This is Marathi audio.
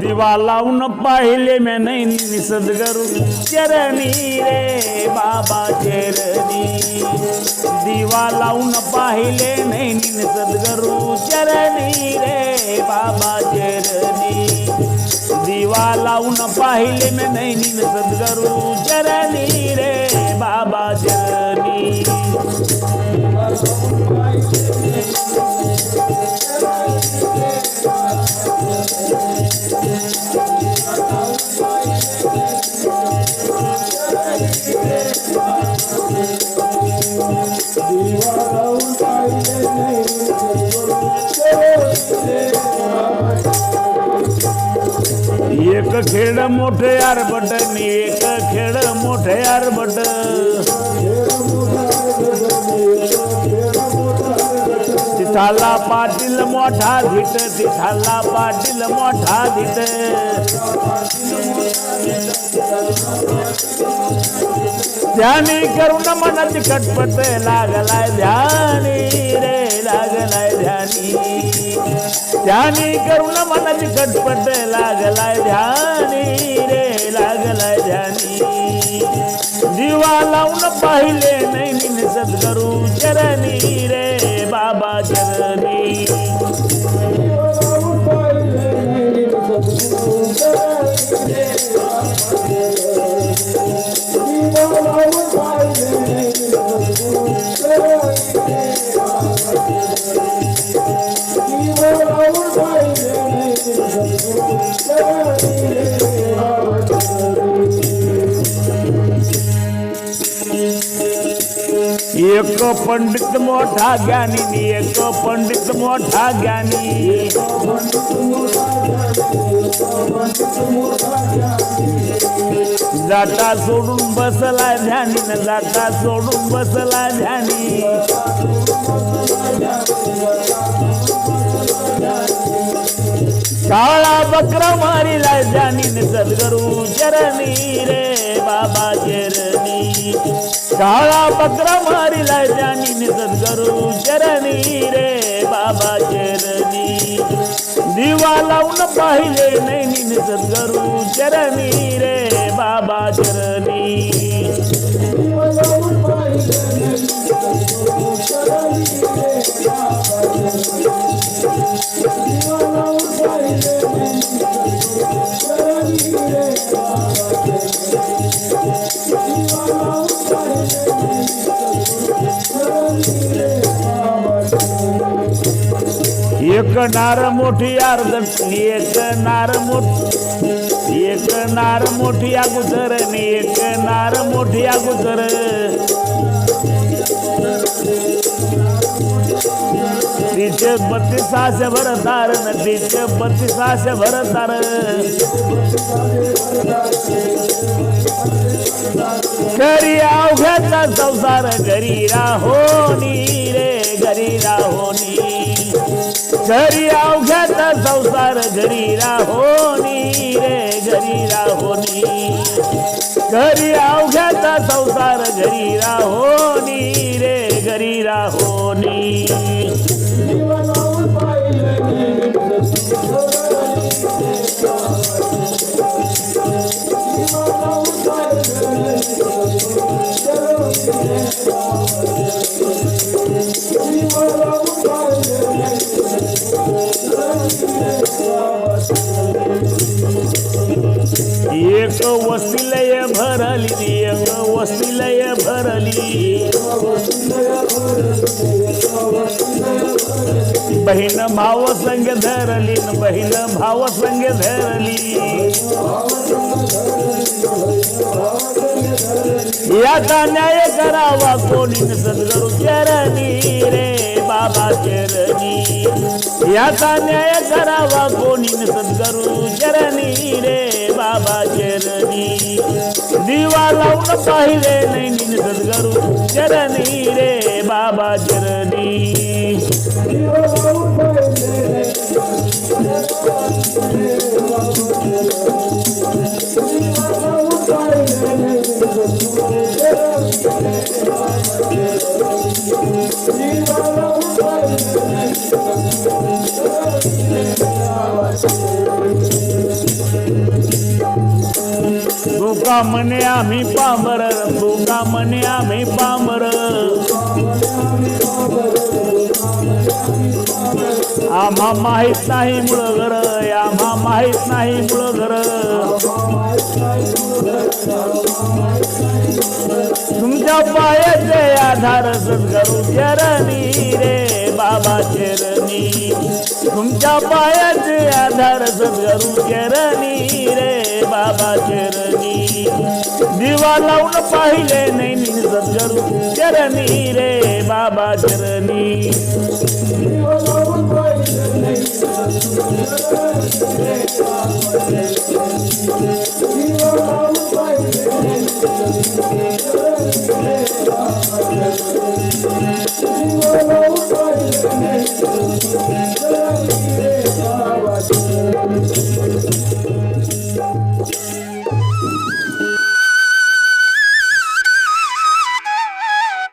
दिवा लावून पाहिले मी नाही सदगरू चरणी रे बाबा चरणी दिवा लावून पाहिले नाही सदगरू चरणी रे बाबा चरणी दिवा लावून पाहिले मी नाही सदगरू चरणी रे बाबा चरणी एक खेळ मोठे आरबट नी एक खेळ मोठे आरबट. तिथाला पाटील मोठा धीट तिथाला पाटील मोठा धीट ध्यानी करून मनाची खटपट लागलाय ध्यानी रे लागलाय ध्यानी. ध्यानी करून मनाची खटपट लागलाय ध्यानी रे लागलाय ध्यानी. दिवा लावून पाहिले नाही निन सद्गुरु चरणी रे बाबा चरणी. एक पंडित मोठा ज्ञानी एक पंडित मोठा ज्ञानी. जाता सोडून बसला ध्यानी न जाता सोडून बसला ध्यानी. काळा बकरा मारीला ध्यानी न सद्गुरु चरणी रे बाबा चरणी. काळा पत्रा मारिला त्यानी न सद्गुरु चरणी रे बाबा चरणी दिवा लावून पाहिले नाही निन सद्गुरु चरणी रे बाबा चरणी एक नार मोठी अर्ध एक नार मोठी. एक नार मोठी अगोदर आणि एक नार मोठी अगोदर. तिचे बत्तीस सहाशे भर तार तिचे बत्तीस सहाशे भर तार. घरी अवघ्याचा संसार घरी राहोनी रे घरी राहोनी घरी अवघ्याचा संसार घरी राहोनी रे घरी राहोनी घरी अवघ्याचा संसार घरी राहोनी रे घरी राहोनी एक वसिलय भरली एक वसिलय भरली. बहीण भाव संग धरली बहीण भाव संग धरली. याचा न्याय करावा कोणी सद्गुरु चरणी रे. बाबा चरणी याचा न्याय करावा कोणी न सद्गुरु चरणी रे बाबा चरणी दिवा लावून पाहिले नाही सद्गुरू चरणी रे बाबा चरणी. भुका म्हणे आम्ही पांबर भुका म्हणे आम्ही पांबर आम्हा माहीत नाही मुळ घर आम्हा माहीत नाही मुळ घर तुमच्या पायाचे आधार सद्गुरु चरणी रे. बाबा चरणी. तुमच्या पायाचे आधार सद्गुरु चरणी रे बाबा चरणी. दिवा लावून पाहिले नाही सद्गुरु चरणी रे बाबा चरणी. Thank